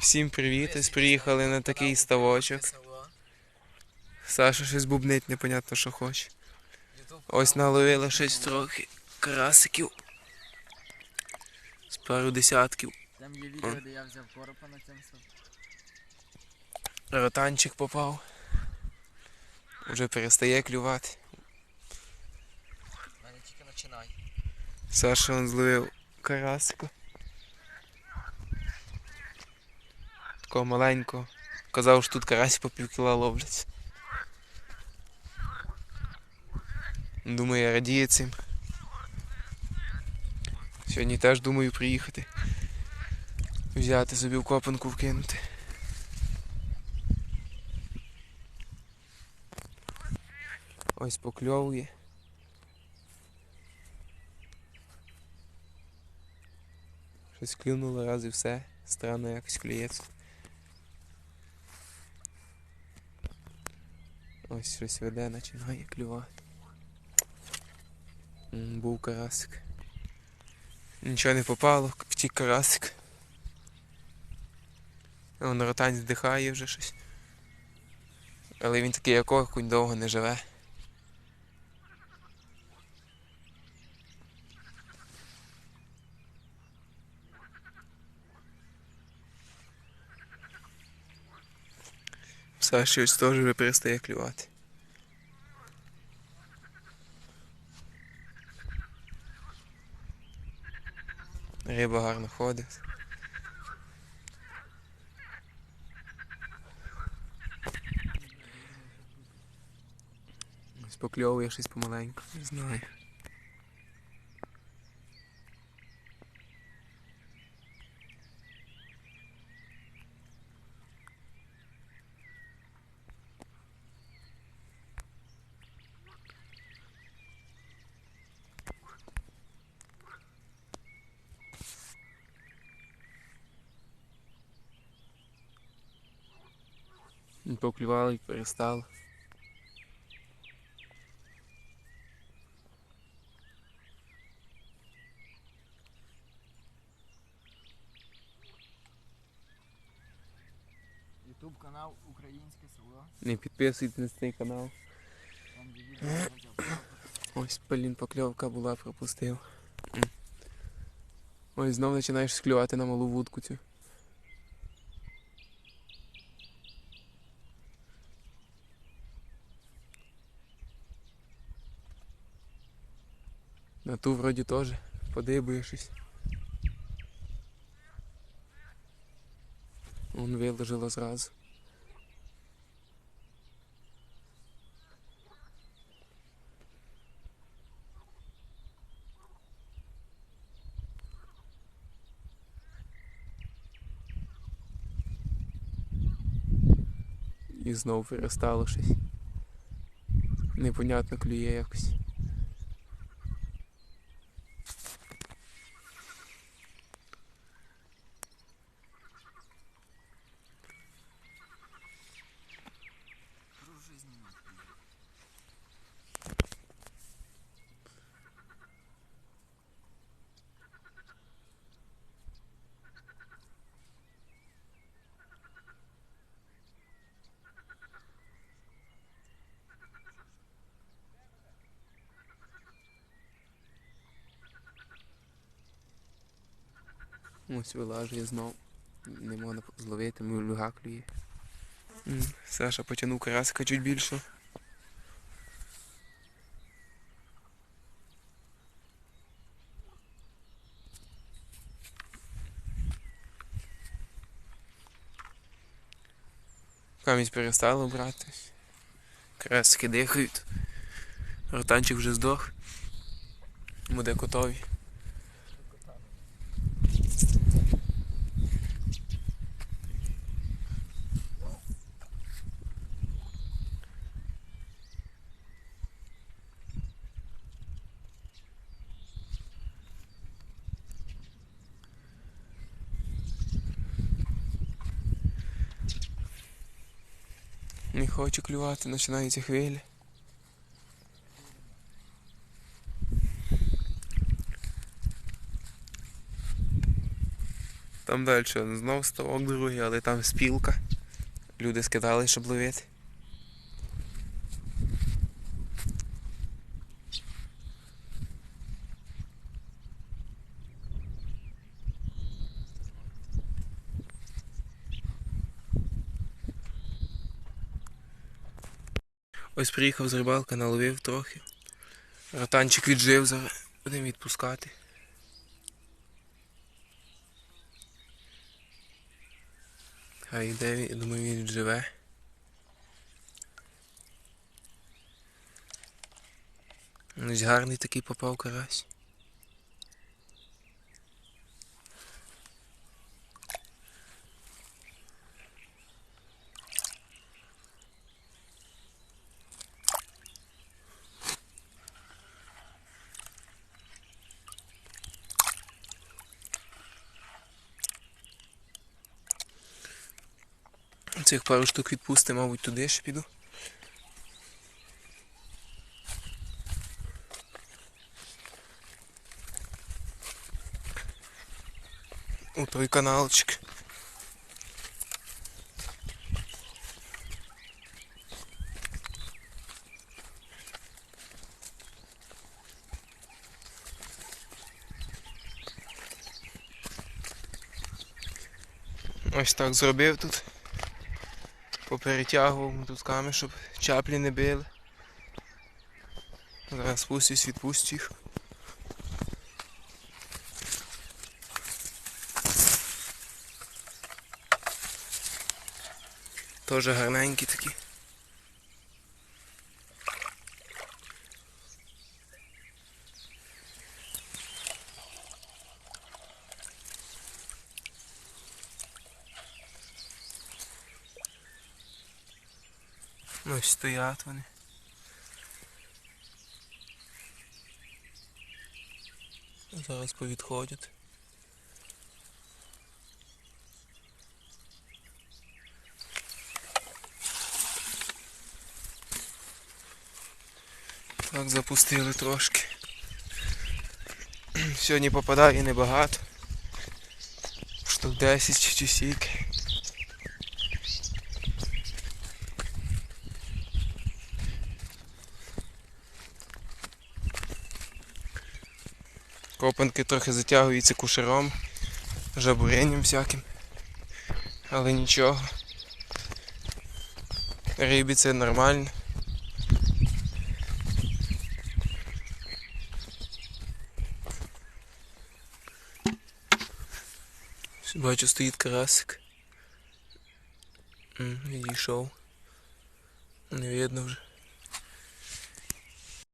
Всім привіт! Ось приїхали на такий ставочок. Саша щось бубнить, непонятно, що хоче. Ось наловили щось трохи карасиків. З пару десятків. Там є відео, де я взяв коропа на цьому. Ротанчик попав. Вже перестає клювати. Мене тільки починай. Саша он зловив карасика. Такого маленького. Казав, що тут карась по пів кіла ловлять. Думаю, радіє цим. Сьогодні теж думаю приїхати. Взяти собі в копанку вкинути. Ось покльовує. Щось клюнуло раз і все. Странно якось клюється. Ось щось веде, починає клювати. Був карасик. Нічого не попало, втік карасик. Ротань здихає вже щось. Але він такий як окунь довго не живе. Все щось теж вже перестає клювати. Риба гарно ходить. Покльовує щось помаленьку, не знаю. Поклювало і перестало. Ютуб канал Українське село. Не підписуйтесь на цей канал. Ось, блін, покльовка була, пропустив. М. Ось знов починаєш склювати на малу вудку цю. На ту вроді теж подибує. Вон виложило зразу. І знов перестало щось. Непонятно клює якось. Ось вилажує знов. Не можна зловити, люга клює. Саша потягнув карасика чуть більше. Камінь перестало брати. Карасики дихають. Ротанчик вже здох. Буде готові. Не хочу клювати, починаються хвилі. Там далі знов ставок другий, але там спілка. Люди скидали, щоб ловити. Ось приїхав з рибалки, наловив трохи. Ротанчик віджив, зараз будемо відпускати. Хай йде, я думаю, він відживе. Ось гарний такий попав карась. Цих пару штук відпусти, мабуть, туди ще піду. У той каналчик. Ось так зробив тут. Поперетягував мотузками, щоб чаплі не били. Зараз спустюсь, відпустю їх. Тоже гарненькі такі. Ось стоять вони. Зараз повідходять. Так, запустили трошки. Сьогодні попадає небагато. Штук 10 чи сіки. Копанки трохи затягуються кушером, жабуренням всяким. Але нічого. Рибі це нормально. Бачу, стоїть карасик. Відійшов. Не видно вже.